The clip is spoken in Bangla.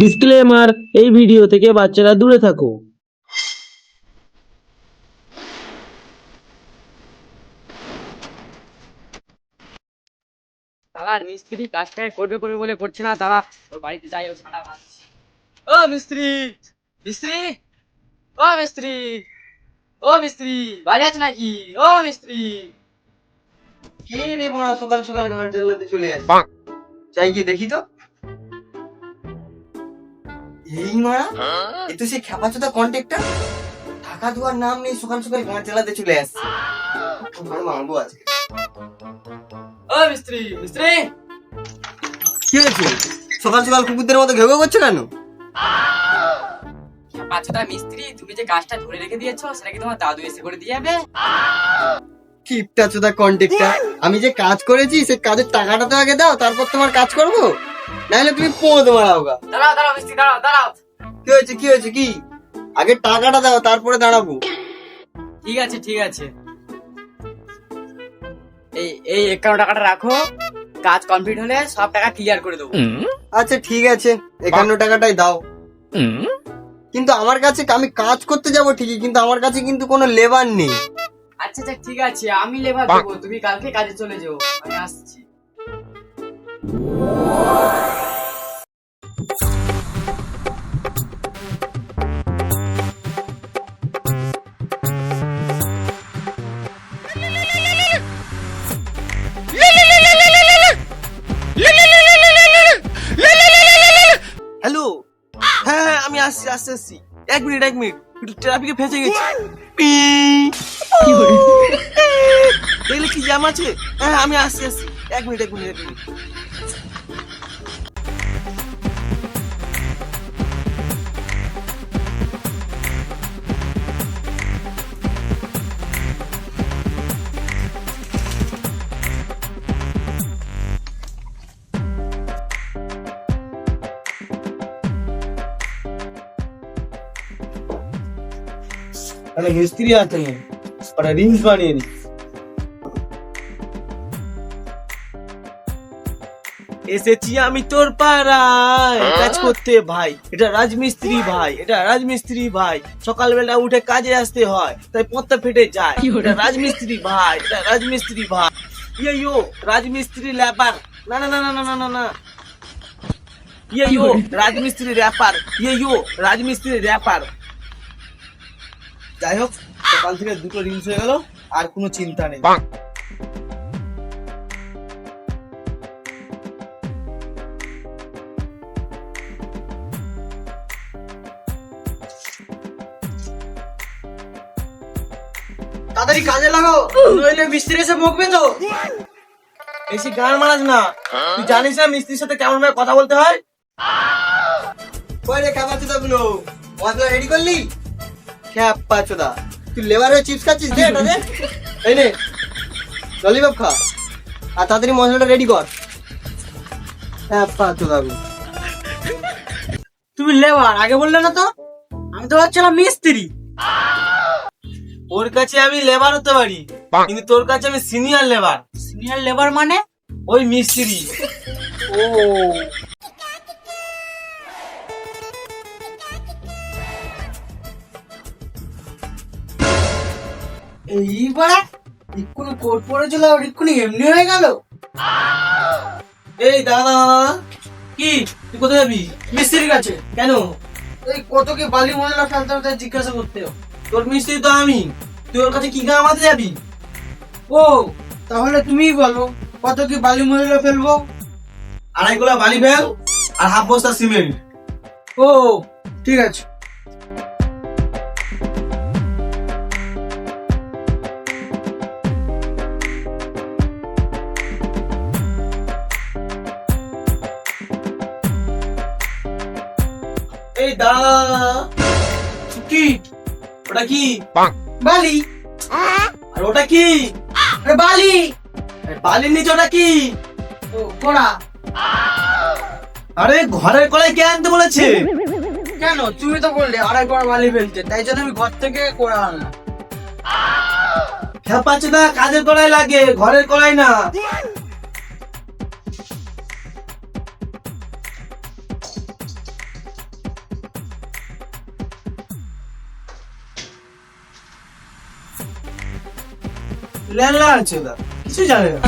ডিসক্লেমার এই ভিডিও থেকে বাচ্চারা দূরে থাকো। দাদা মিস্ত্রি কাজটা করবে করবে বলে করছে না দাদা ওর বাড়িতে যাই ও ছাড়া মারছে ও মিস্ত্রি মিস্ত্রি ও মিস্ত্রি ও মিস্ত্রি বাড়ি আছে নাকি? ও মিস্ত্রি। কে রে বড় সকাল সকাল চলে আসে যাই গিয়ে দেখি তো। এই মারা? এ তো সেই খেপাচোদা কন্ট্যাক্টটা টাকা দেওয়ার নাম নেই সকাল সকাল গাঁ চালাতে চলে আসছে। আমার মারবো আজকে। ও মিস্ত্রি মিস্ত্রি! কি হয়েছে? সকাল সকাল কুকুরদের মতো ঘেউ করছে কেন? বাচ্চাটা মিস্ত্রি তুমি যে কাজটা ধরে রেখে দিয়েছ সেটা কি তোমার দাদু এসে করে দিয়ে যাবে? কিপটা চোদা কন্ট্যাক্টটা আমি যে কাজ করেছি সে কাজের টাকাটা তো আগে দাও তারপর তোমার কাজ করব? নাহলে তুমি পোঁদ মারাও গা দাঁড়াও দাঁড়াও মিস্ত্রি দাঁড়াও দাঁড়াও। কি হয়েছে কি হয়েছে কি? আগে টাকাটা দাও তারপরে দাঁড়াবো। ঠিক আছে ঠিক আছে। এই এই একান্ন টাকাটা রাখো কাজ কমপ্লিট হলে সব টাকা ক্লিয়ার করে দেবো। আচ্ছা ঠিক আছে একান্ন টাকাটাই দাও। কিন্তু আমার কাছে আমি কাজ করতে যাব ঠিকই কিন্তু আমার কাছে কিন্তু কোনো লেবার নেই। আচ্ছা আচ্ছা ঠিক আছে আমি লেবার দেবো তুমি কালকে কাজে চলে যাও আমি আসছি। হ্যালো। হ্যাঁ হ্যাঁ আমি আসছি আসছি আসছি। এক মিনিট এক মিনিট। একটু ট্রাফিকে ফেঁসে গেছি। দেখলে কি জ্যাম আছে? হ্যাঁ হ্যাঁ, আমি আসছি আসছি। এক মিনিট এক মিনিট এক মিনিট। একটা হিস্ট্রি আছে ওটা রিলস বানিয়ে এসেছি আমি তোর পাড়ায় কাজ করতে ভাই এটা রাজমিস্ত্রি ভাই এটা রাজমিস্ত্রি ভাই সকালবেলা উঠে কাজে আসতে হয় তাই পথটা ফেটে যায় এটা রাজমিস্ত্রি ভাই এটা রাজমিস্ত্রি ভাই ইয়ে ইয়ো রাজমিস্ত্রি ল্যাপার না না না না না না না ইয়ে ইয়ো রাজমিস্ত্রি র্যাপার ইয়ে ইয়ো রাজমিস্ত্রি র্যাপার যাই হোক সকাল থেকে দুটো রিলস হয়ে গেল আর কোনো চিন্তা নেই। তাড়াতাড়ি কাজে নইলে মিস্ত্রি এসে বকবে তো। বেশি গান মারাস না। তুই জানিস না মিস্ত্রির সাথে কেমন ভাবে কথা বলতে হয়? কই রে খেপাচোদা গুলো মশলা রেডি করলি? তুই লেবার হয়ে খা। আর তাড়াতাড়ি মশলাটা রেডি কর। তুমি লেবার, আগে বললে না তো? আমি তো ভাবছিলাম মিস্ত্রি। ওর কাছে আমি লেবার হতে পারি। কিন্তু তোর কাছে আমি সিনিয়র লেবার। সিনিয়র লেবার মানে ওই মিস্ত্রি। ও। এইবার এক্ষুনি কোট পরেছিল আর এক্ষুনি এমনি হয়ে গেল? এই দাদা কি? তুই কোথায় যাবি? মিস্ত্রির কাছে। কেন? এই কত কি বালি মশলা ফেলতে ফেলতে জিজ্ঞাসা করতে। হবে। তোর মিস্ত্রি তো আমি। তুই ওর কাছে কি গান মারতে যাবি? ও তাহলে তুমিই বলো কত কি বালি মশলা ফেলব? আড়াই গোলা বালি ফেল আর হাফ বস্তা সিমেন্ট। ও ঠিক আছে। এই কি? ওটা কি? বালি। আর ওটা কি? আরে বালি। বালির নিচে ওটা কি? ও কোড়া। আরে ঘরের কলাই কে আনতে বলেছে? কেন? তুমি তো বললে আড়াই কোড়া বালি ফেলতে। তাই জন্য আমি ঘর থেকে কোড়া আনলাম। খেপাচ্ছে না কাজের কলাই লাগে ঘরের কলাই না। ল্যালা আছে কিছু জানে না